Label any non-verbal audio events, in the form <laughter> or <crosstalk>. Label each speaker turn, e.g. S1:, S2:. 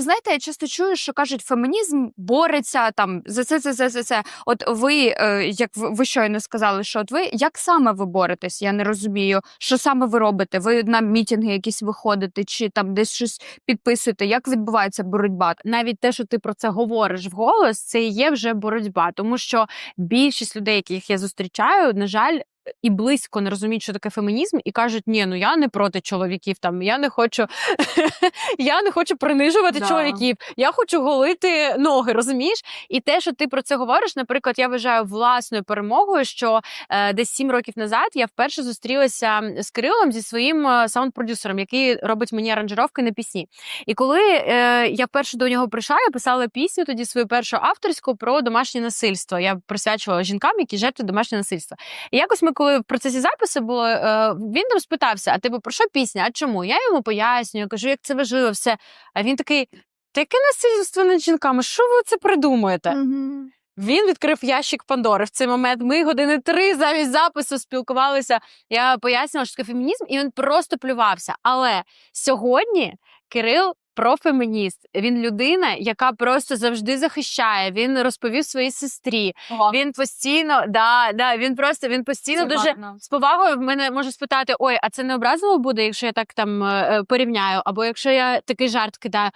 S1: Знаєте, я часто чую, що кажуть, фемінізм бореться там за це, це, це, це, це. От ви, е, як ви, щойно сказали, що от ви як саме ви боретесь? Я не розумію, що саме ви робите? Ви на мітинги якісь виходите, чи там десь щось підписуєте? Як відбувається боротьба?
S2: навіть те, що ти про це говориш вголос, це є вже боротьба, тому що більшість людей, яких я зустрічаю, на жаль. І близько не розуміють, що таке фемінізм, і кажуть, ні, ну я не проти чоловіків. Там я не хочу, <laughs> я не хочу принижувати
S1: Да.
S2: чоловіків. Я хочу голити ноги, розумієш? І те, що ти про це говориш, наприклад, я вважаю власною перемогою, що е, десь сім років назад я вперше зустрілася з Кирилом зі своїм е, саунд-продюсером, який робить мені аранжировки на пісні. І коли е, я вперше до нього прийшла, я писала пісню тоді свою першу авторську про домашнє насильство. Я присвячувала жінкам, які жертви домашнього насильства. І якось ми, коли в процесі запису було, е, він там спитався: а типу, про що пісня? А чому? Я йому пояснюю, кажу, як це важливо, все. А він такий: та яке насильство над жінками? Що ви це придумуєте? Він відкрив ящик Пандори в цей момент. Ми години три замість запису спілкувалися. Я пояснювала, що таке фемінізм, і він просто плювався. Але сьогодні Кирил. Профемініст, він людина, яка просто завжди захищає. Він розповів своїй сестрі. Він постійно, да, да, він просто він постійно дуже з повагою в мене може спитати: ой, а це не образливо буде, якщо я так там е, е, порівняю, або якщо я такий жарт кидаю.